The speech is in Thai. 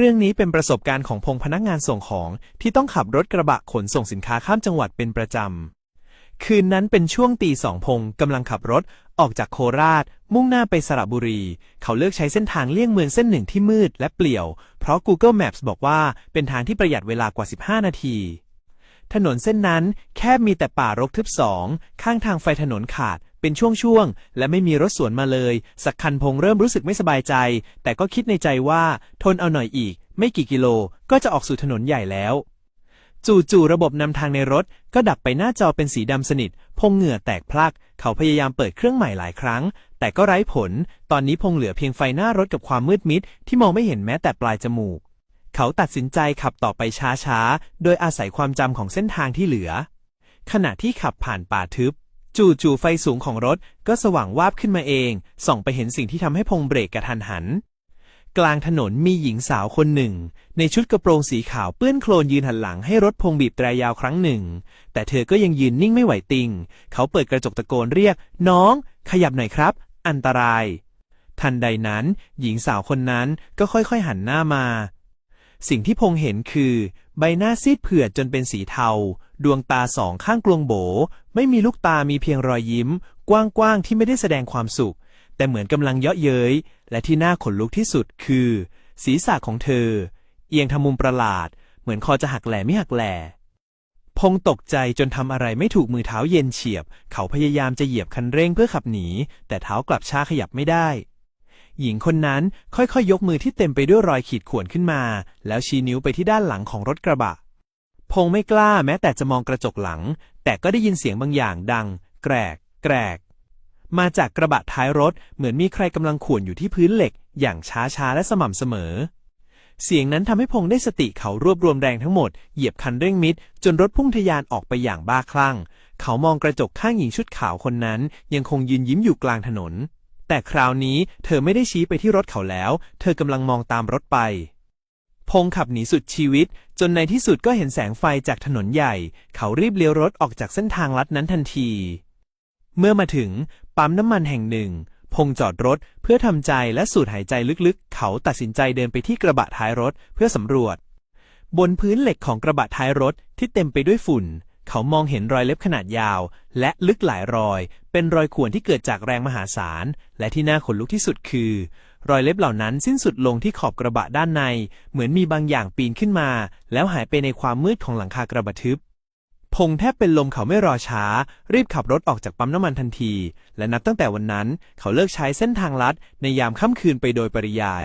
เรื่องนี้เป็นประสบการณ์ของพงพนักงานส่งของที่ต้องขับรถกระบะขนส่งสินค้าข้ามจังหวัดเป็นประจำ คืนนั้นเป็นช่วงตีสองพงกำลังขับรถออกจากโคราช มุ่งหน้าไปสระบุรี เขาเลือกใช้เส้นทางเลี่ยงเมืองเส้นหนึ่งที่มืดและเปลี่ยว เพราะ Google Maps บอกว่าเป็นทางที่ประหยัดเวลากว่า 15 นาที ถนนเส้นนั้นแคบมีแต่ป่ารกทึบสอง ข้างทางไฟถนนขาด เป็นช่วงๆ และไม่มีรถสวนมาเลย สักคันพงเริ่มรู้สึกไม่สบายใจ แต่ก็คิดในใจว่าทนเอาหน่อยอีก ไม่กี่กิโลก็จะออกสู่ถนนใหญ่แล้ว จู่ๆ ระบบนำทางในรถก็ดับไปหน้าจอเป็นสีดำสนิท พงเหงื่อแตกพลัก เขาพยายามเปิดเครื่องใหม่หลายครั้ง แต่ก็ไร้ผล ตอนนี้พงเหลือเพียงไฟหน้ารถกับความมืดมิดที่มองไม่เห็นแม้แต่ปลายจมูก เขาตัดสินใจขับต่อไปช้าๆ โดยอาศัยความจำของเส้นทางที่เหลือ ขณะที่ขับผ่านป่าทึบ จู่ๆไฟสูงของรถก็สว่างวาบขึ้นมาเอง ส่องไปเห็นสิ่งที่ทำให้พงเบรกกระทันหัน กลางถนนมีหญิงสาวคนหนึ่ง ในชุดกระโปรงสีขาวเปื้อนโคลนยืนหันหลังให้รถพงบีบแตรยาวครั้งหนึ่ง แต่เธอก็ยังยืนนิ่งไม่ไหวติง เขาเปิดกระจกตะโกนเรียก น้อง ขยับหน่อยครับ อันตรายทันใดนั้น หญิงสาวคนนั้นก็ค่อยๆหันหน้ามา สิ่งที่พงเห็นคือ ใบหน้าซีดเผือดจนเป็นสีเทา ดวงตาสองข้างกลวงโบ ไม่มีลูกตามีเพียงรอยยิ้ม กว้างๆที่ไม่ได้แสดงความสุข แต่เหมือนกำลังเยาะเย้ย และที่น่าขนลุกที่สุดคือ ศีรษะของเธอ เอียงทำมุมประหลาด เหมือนคอจะหักแหล่ไม่หักแหล่พงตกใจจนทำอะไรไม่ถูกมือเท้าเย็นเฉียบ เขาพยายามจะเหยียบคันเร่งเพื่อขับหนี แต่เท้ากลับช้าขยับไม่ได้ หญิงคนนั้นค่อยๆยกมือที่เต็มไปด้วยรอยขีดข่วนขึ้นมา แล้วชี้นิ้วไปที่ด้านหลังของรถกระบะ พงไม่กล้าแม้แต่จะมองกระจกหลัง แต่ก็ได้ยินเสียงบางอย่างดัง แกรก แกรก มาจากกระบะท้ายรถเหมือนมีใครกำลังข่วนอยู่ที่พื้นเหล็ก อย่างช้าๆและสม่ำเสมอ เสียงนั้นทำให้พงได้สติเขารวบรวมแรงทั้งหมดเหยียบคันเร่งมิดจนรถพุ่งทะยานออกไปอย่างบ้าคลั่ง เขามองกระจกข้างหญิงชุดขาวคนนั้น ยังคงยืนยิ้มอยู่กลางถนน แต่คราวนี้เธอไม่ได้ชี้ไปที่รถเขาแล้ว เธอกำลังมองตามรถไป พงขับหนีสุดชีวิต จนในที่สุดก็เห็นแสงไฟจากถนนใหญ่ เขารีบเลี้ยวรถออกจากเส้นทางลัดนั้นทันที เมื่อมาถึงปั๊มน้ำมันแห่งหนึ่ง พงจอดรถเพื่อทำใจและสูดหายใจลึกๆ เขาตัดสินใจเดินไปที่กระบะท้ายรถเพื่อสำรวจ บนพื้นเหล็กของกระบะท้ายรถที่เต็มไปด้วยฝุ่น เขามองเห็นรอยเล็บขนาดยาว และลึกหลายรอย เป็นรอยข่วนที่เกิดจากแรงมหาศาล และที่น่าขนลุกที่สุดคือ รอยเล็บเหล่านั้นสิ้นสุดลงที่ขอบกระบะด้านใน เหมือนมีบางอย่างปีนขึ้นมา แล้วหายไปในความมืดของหลังคากระบะทึบพงแทบเป็นลมเขาไม่รอช้า รีบขับรถออกจากปั๊มน้ำมันทันที และนับตั้งแต่วันนั้น เขาเลิกใช้เส้นทางลัดในยามค่ำคืนไปโดยปริยาย